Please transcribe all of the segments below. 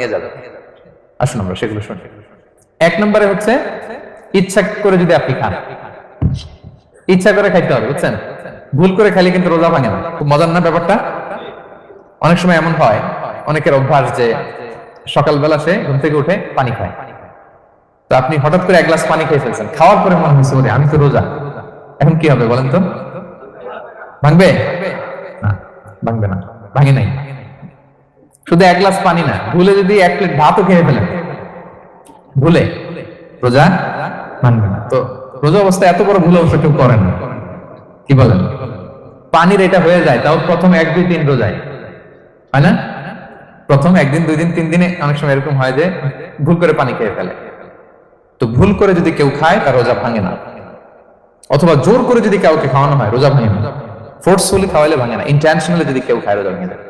ভেঙে যাবে। আসুন আমরা সেগুলো শুনি। এক নম্বরে হচ্ছে, ইচ্ছা করে যদি আপনি খান। ইচ্ছা করে খাইতে হবে, বুঝছেন? ভুল করে খাইলে কিন্তু রোজা ভাঙে না। খুব মজার না ব্যাপারটা? অনেক সময় এমন হয়, অনেকের অভ্যাস যে সকালবেলা সে ঘুম থেকে উঠে পানি খায়। তো আপনি হঠাৎ করে এক গ্লাস পানি খেয়ে ফেলছেন। খাওয়ার পরে মনে হয়েছে, ওরে, আমি তো রোজা। এখন কি হবে বলেন তো? ভাঙবে? না ভাঙবে না। ভাঙে নাই। শুধু এক গ্লাস পানি না, ভুলে যদি এক প্লেট ভাতও খেয়ে ফেলেন। ভুলে। রোজা মানবে না। তো রোজা অবস্থায় এত বড় ভুল অবস্থা কেউ করেন না। কি বলেন? পানির এটা হয়ে যায়, তাও প্রথম এক, দুই, তিন রোজায়। হয় না? প্রথম একদিন দুই দিন, তিন দিনে অনেক সময় এরকম হয় যে ভুল করে পানি খেয়ে ফেলে। তো ভুল করে যদি কেউ খায়, তার রোজা ভাঙে না। অথবা জোর করে যদি কাউকে খাওয়ানো হয়, রোজা ভাঙে না। ফোর্সফুলি খাওয়াইলে ভাঙে না। ইন্টেনশনালি যদি কেউ খায়, রোজা ভেঙে যায়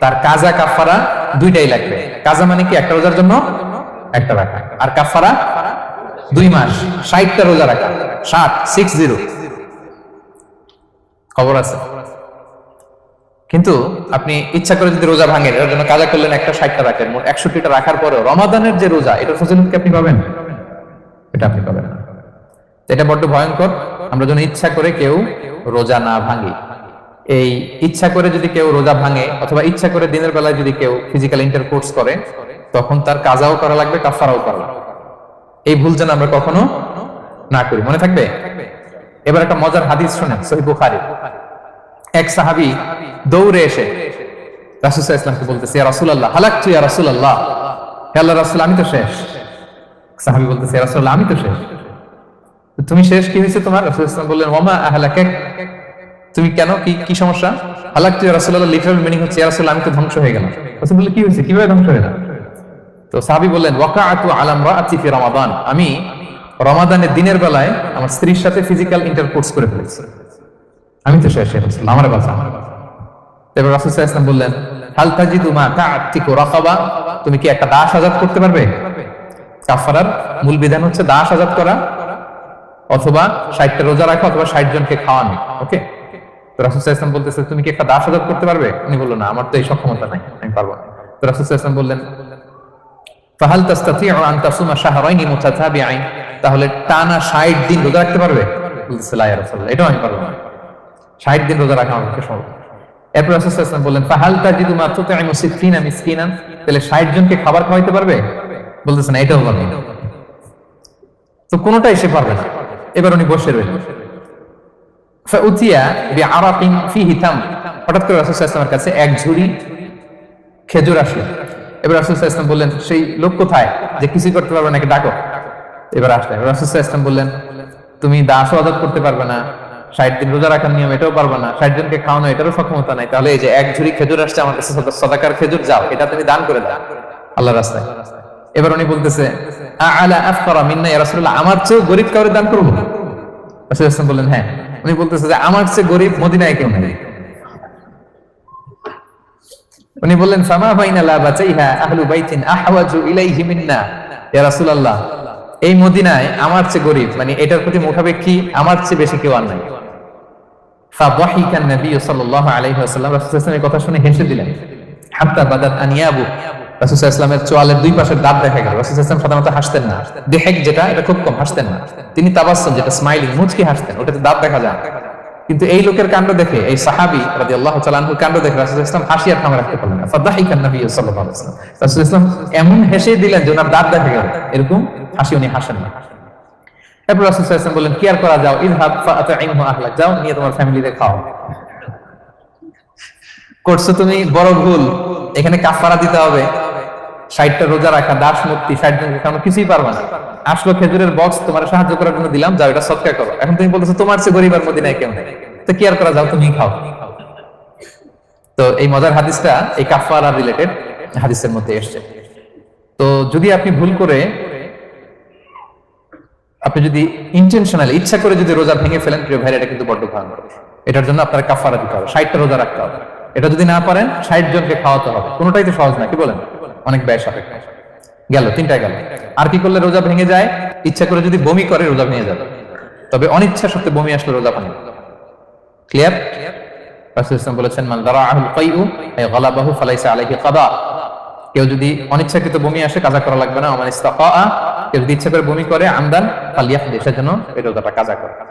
তার কাজা কাফারা দুইটাই লাগবে। কাজা মানে কি? একটা রোজার জন্য, একটা রাখা। আর কাফারা দুই মাস, ষাটটা রোজা রাখা। ষাট সিক্স জিরো খবর আছে? কিন্তু আপনি ইচ্ছা করে যদি রোজা ভাঙেন, এর জন্য কাজা করলেন একটা, ষাটটা রাখেন। একষট্টিটা রাখার পরে রমাদানের যে রোজা এটা ফজিলত আপনি পাবেন? এটা আপনি পাবেন না। এটা বড্ড ভয়ঙ্কর। আমরা যেন ইচ্ছা করে কেউ রোজা না ভাঙি। এই ইচ্ছা করে যদি কেউ রোজা ভাঙে অথবা ইচ্ছা করে দিনের বেলায় যদি কেউ ফিজিক্যাল ইন্টারকোর্স করে, তখন তার কাজাও করা লাগবে কাফারাও করা লাগবে। এই ভুল যেন আমরা কখনো না করি। মনে থাকবে? এবার একটা মজার হাদিস শোনেন, সহি বুখারী। এক সাহাবি দৌড়ে এসে রাসুসাহ ইসলামকে বলতেছে, ইয়া রাসূলুল্লাহ, হালাকতু ইয়া রাসূলুল্লাহ? আল্লাহ রাসূল, আমি তো শেষ। সাহাবি বলতেছে, ইয়া রাসূলুল্লাহ, আমি তো শেষ। তুমি শেষ কি হয়েছে তোমার? রাসূল ইসলাম বললেন ওমা আহলাকাক? তুমি কেন? কি কি সমস্যা? হালাকতু রাসূলুল্লাহ লিটারাল মিনিং হচ্ছে রাসূল আমি তো ধ্বংস হয়ে গেলাম। রাসূল বললেন কি হয়েছে? কীভাবে ধ্বংস হয়ে তো সাহাবি বললেন, ওয়াকাআতু আলা ইমরাআতি ফি রমাদান। আমি রমাদানের দিনের বেলায় আমার স্ত্রীর সাথে ফিজিক্যাল ইন্টারকোর্স করে ফেলেছি। আমি তো শেষ হয়ে গেছিলাম আমার বাঁচা। এবার রাসুল সাল্লাল্লাহু বললেন, হাল তাজিদু মা কাআতিকু রাকাবা? তুমি কি একটা দাস আজাদ করতে পারবে? কাফারার মূল বিধান হচ্ছে দাস আজাদ করা, অথবা 60টা রোজা রাখা, অথবা 60 জনকে খাওয়ানো ওকে তো বলতেছে, তুমি কি একটা দাস আজাদ করতে পারবে? উনি বলল, না, আমার তো এই সক্ষমতা নাই, আমি পারব না। তো বললেন, ফাহাল তাস্তাতিউ আন তাসুমা শাহরাইনি তাহলে টানা 60 দিন রোজা রাখতে পারবে? বলতেছে আমি পারব না। 60 দিন রোজা রাখা আমার পক্ষে সম্ভব এরপর বললেন, ফাহাল তাজিদু মা তুতঈমু সিত্তিনা মিসকিনান? তাহলে 60 জনকে খাবার খাওয়াইতে পারবে? বলতেছে, না, এটাও পারবে তো কোনোটাই সে পারবে না। এবার উনি বসে রইলেন। তাম। করতে পারবে না ষাট দিন রোজা রাখার নিয়ম এটাও পারবে না। ষাট জনকে খাওয়ানো এটারও সক্ষমতা নাই। তাহলে এই যে এক ঝুড়ি খেজুর আসছে, আমার কাছে সদা- সদাকার খেজুর যাও, এটা তুমি দান করে দাও। আল্লাহ রাস্তায়। এবার উনি বলতেছে "আ- আলা আফকারা মিন্না ইয়া রাসূলুল্লাহ, আমার চেয়েও গরিব কাউরে দান করব? বললেন হ্যাঁ। উনি বলতেছে যে, আমার চেয়ে গরিব মদিনায় কেউ নেই। উনি বললেন, ফামা বাইনা লা বাচাইহা আহলু বাইতিন আহওয়াজু ইলাইহি মিন্না। ইয়া রাসূলুল্লাহ, এই মদিনায় আমার চেয়ে গরিব মানে এটার প্রতি মুখাপেক্ষী আমার চেয়ে বেশি কেউ আর নাই। ফাদাহিকা নবী সাল্লাল্লাহু আলাইহি ওয়াসাল্লাম, রাসূল সাল্লাল্লাহু কথা শুনে হেসে দিলেন, হাত্তা বাদাত আনিয়াবু। ওয়াসাল্লামের চোয়ালের দুই পাশের দাঁত দেখা গেল। ওয়াসাল্লাম সাধারণত হাসতেন না। দেহেক যেটা, এটা খুব কম হাসতেন না। তিনি যেটা স্মাইলিং মুচকি হাসতেন, ওটাতে দাঁত দেখা যায়। কিন্তু এই লোকের কাণ্ড দেখে, এই সাহাবি রাজি আল্লাহ চালানহুর কাণ্ড দেখে রাসুল ইসলাম হাসি আর রাখতে পারলেন না। নবী সাল্লাল্লাহু আলাইহি ওয়াসাল্লাম। রাসূল ইসলাম এমন হেসে দিলেন যে ওনার দাঁত দেখা গেল। এরকম হাসি উনি হাসেন না। এরপর রাসূল আলাইহি বললেন, কি আর করা যাও? আহলাক। যাও, নিয়ে তোমার ফ্যামিলিতে খাও। করছ তুমি? বড় ভুল। এখানে কাফারা দিতে হবে। ষাটটা রোজা রাখা, দাস মুক্তি, ষাট খানো কিছুই পারবে না। আসলো খেজুরের বক্স তোমার সাহায্য করার জন্য দিলাম, যাও, এটা সৎকার করো। এখন তুমি বলতেছো, তোমার চেয়ে গরিবার মধ্যে নাই কেউ তো কি আর করা যাও, তুমি খাও। তো এই মজার হাদিসটা, এই কাফারা রিলেটেড হাদিসের মধ্যে এসছে। তো যদি আপনি ভুল করে, আপনি যদি ইন্টেনশনাল ইচ্ছা করে যদি রোজা ভেঙে ফেলেন, প্রিয় ভাইরা, এটা কিন্তু বড্ড ভয়ঙ্কর। এটার জন্য আপনার কাফারা দিতে হবে। ষাটটা রোজা রাখতে হবে। এটা যদি না পারেন, ষাট জনকে খাওয়াতে হবে। কোনোটাই তো সহজ না, কি বলেন? অনেক ব্যয় সাপেক্ষ। গেল, তিনটায় গেল। আর কি করলে রোজা ভেঙে যায়? ইচ্ছা করে যদি বমি করে, রোজা ভেঙে যাবে। তবে অনিচ্ছা সত্ত্বে বমি আসলে রোজা ভাঙে ক্লিয়ার করা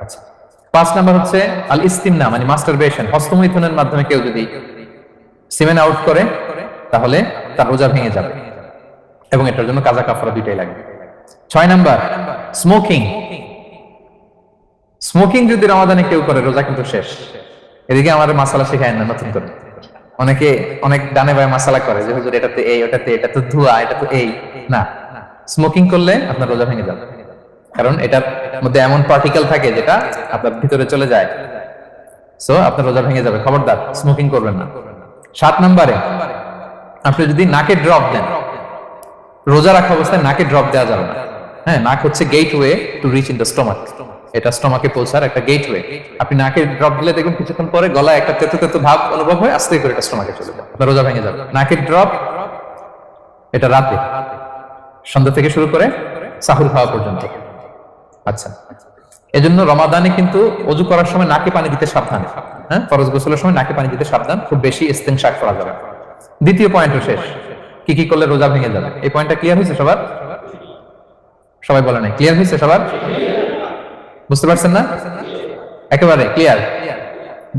আচ্ছা। পাঁচ নাম্বার হচ্ছে আল মানে মাধ্যমে কেউ যদি সিমেন আউট করে তাহলে তার রোজা ভেঙে যাবে। এবং এটার জন্য কাজা কাফরা দুইটাই লাগবে ছয় নাম্বার স্মোকিং স্মোকিং যদি রমাদানে কেউ করে, রোজা কিন্তু শেষ। এদিকে আমার মাসালা শেখায় না, নতুন করে। অনেকে, অনেক ডানে বায় মাসালা করে যে, হুজুর এটাতে এই ওটাতে এটা তো ধোয়া, এটা তো এই। না। স্মোকিং করলে আপনার রোজা ভেঙে যাবে। কারণ এটার মধ্যে এমন পার্টিকেল থাকে যেটা আপনার ভিতরে চলে যায়। সো আপনার রোজা ভেঙে যাবে। খবরদার স্মোকিং করবেন না। সাত নম্বরে আপনি যদি নাকে ড্রপ দেন, রোজা রাখা অবস্থায় নাকে ড্রপ দেওয়া যাবে না। হ্যাঁ নাক হচ্ছে get way to reach in the stomach এটা স্টোমাকে পৌঁছার একটা গেট ওয়ে আপনি নাকে ড্রপ দিলে দেখুন কিছুক্ষণ পরে গলায় একটা তেতো তেতো ভাব অনুভব হয় আস্তে করে এটা স্টোমাকে চলে যায়। আপনার রোজা ভেঙে যাবে। নাকের ড্রপ এটা রাতে। সন্ধ্যা থেকে শুরু করে সাহুর খাওয়া পর্যন্ত। আচ্ছা। এজন্য রমাদানে কিন্তু অজু করার সময় নাকে পানি দিতে সাবধান। হ্যাঁ ফরজ গোসলের সময় নাকে পানি দিতে সাবধান। খুব বেশি ইস্তেনশাক করা যাবে। দ্বিতীয় পয়েন্টও শেষ। কি কি করলে রোজা ভেঙে যাবে? এই পয়েন্টটা ক্লিয়ার হয়েছে সবার? সবাই বলে নাই। ক্লিয়ার হয়েছে সবার? বুঝতে পারছেন না? একেবারে ক্লিয়ার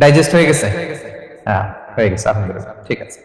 ডাইজেস্ট হয়ে গেছে? হ্যাঁ হয়ে গেছে, আলহামদুলিল্লাহ। ঠিক আছে।